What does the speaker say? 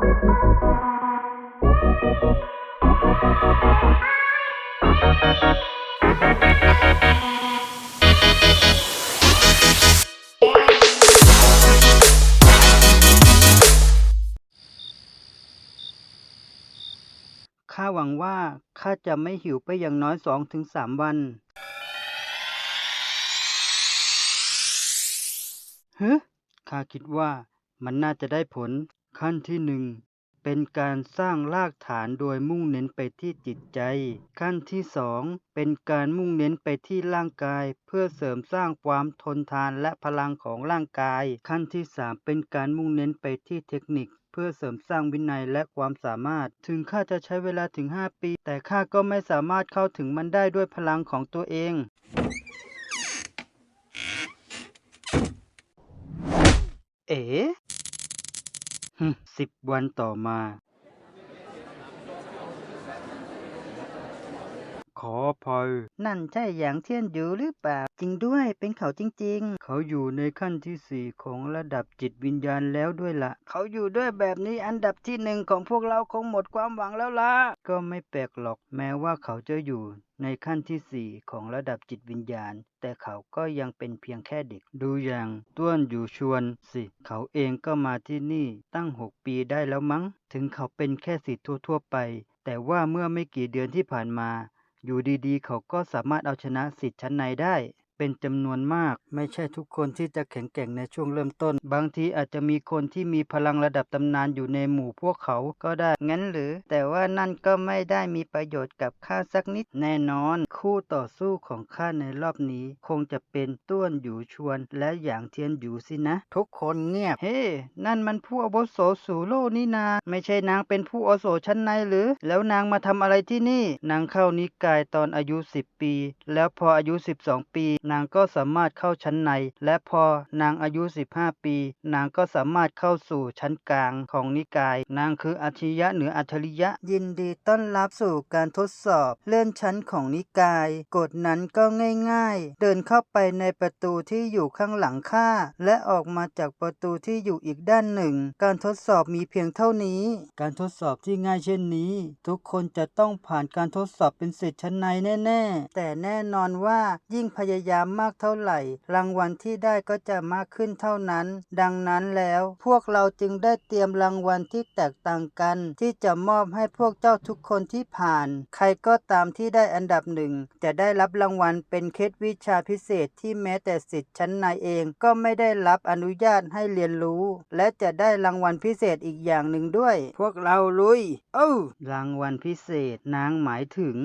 ข้าหวังว่าข้าจะไม่หิวไปอย่างน้อยสองถึงสามวันฮึข้าคิดว่ามันน่าจะได้ผล ขั้นที่หนึ่งเป็นการสร้างรากฐานโดยมุ่งเน้นไปที่จิตใจ ขั้นที่สองเป็นการมุ่งเน้นไปที่ร่างกาย เพื่อเสริมสร้างความทนทานและพลังของร่างกาย ขั้นที่สามเป็นการมุ่งเน้นไปที่เทคนิค เพื่อเสริมสร้างวินัยและความสามารถ ถึงข้าจะใช้เวลาถึง 5 ปี แต่ข้าก็ไม่สามารถเข้าถึงมันได้ด้วยพลังของตัวเองเอ๋ สิบวันต่อมา ขออภัย นั่นใช่หยางเทียนอยู่หรือเปล่า จริงด้วยเป็นเขาจริง ๆ เขาอยู่ในขั้นที่สี่ของระดับจิตวิญญาณแล้วด้วยละ่ะเขาอยู่ด้วยแบบนี้อันดับที่หนึ่งของพวกเราคงหมดความหวังแล้วล่ะก็ไม่แปลกหรอกแม้ว่าเขาจะอยู่ในขั้นที่สี่ของระดับจิตวิญญาณ แต่เขาก็ยังเป็นเพียงแค่เด็ก ดูอย่างต้วนอยู่ชวนสิ เขาเองก็มาที่นี่ตั้งหกปีได้แล้วมั้ง ถึงเขาเป็นแค่สิทธิ์ทั่วๆไป แต่ว่าเมื่อไม่กี่เดือนที่ผ่านมา อยู่ดี ๆ เขาก็สามารถเอาชนะสิทธิ์ชั้นในได้ เป็นจำนวนมาก ไม่ใช่ทุกคนที่จะแข็งแกร่งในช่วงเริ่มต้น บางทีอาจจะมีคนที่มีพลังระดับตำนานอยู่ในหมู่พวกเขาก็ได้ งั้นหรือ แต่ว่านั่นก็ไม่ได้มีประโยชน์กับข้าสักนิด แน่นอน คู่ต่อสู้ของข้าในรอบนี้ คงจะเป็นต้วนอยู่ชวน และหยางเทียนอยู่สินะ ทุกคนเงียบ เฮ้นั่นมันผู้อาวุโสสู่โลกนี่นา ไม่ใช่นางเป็นผู้อาวุโสชั้นในหรือ แล้วนางมาทำอะไรที่นี่ นางเข้านิกายตอนอายุ 10 ปี แล้วพออายุ 12 ปีนางก็สามารถเข้าชั้นใน และพอนางอายุ 15 ปี นางก็สามารถเข้าสู่ชั้นกลางของนิกาย นางคืออัจฉริยะเหนืออัจฉริยะ ยินดีต้อนรับสู่การทดสอบเลื่อนชั้นของนิกาย กฎนั้นก็ง่าย ๆ เดินเข้าไปในประตูที่อยู่ข้างหลังข้าและออกมาจากประตูที่อยู่อีกด้านหนึ่ง การทดสอบมีเพียงเท่านี้ การทดสอบที่ง่ายเช่นนี้ ทุกคนจะต้องผ่านการทดสอบเป็นสิทธิ์ชั้นในแน่ ๆ แต่แน่นอนว่ายิ่งพยายามมากเท่าไหร่ รางวัลที่ได้ก็จะมากขึ้นเท่านั้น ดังนั้นแล้ว พวกเราจึงได้เตรียมรางวัลที่แตกต่างกัน ที่จะมอบให้พวกเจ้าทุกคนที่ผ่าน ใครก็ตามที่ได้อันดับหนึ่งจะได้รับรางวัลเป็นเคล็ดวิชาพิเศษที่แม้แต่สิทธิ์ชั้นในเองก็ไม่ได้รับอนุญาตให้เรียนรู้ และจะได้รางวัลพิเศษอีกอย่างหนึ่งด้วย พวกเราลุย เอ้ารางวัลพิเศษนางหมายถึง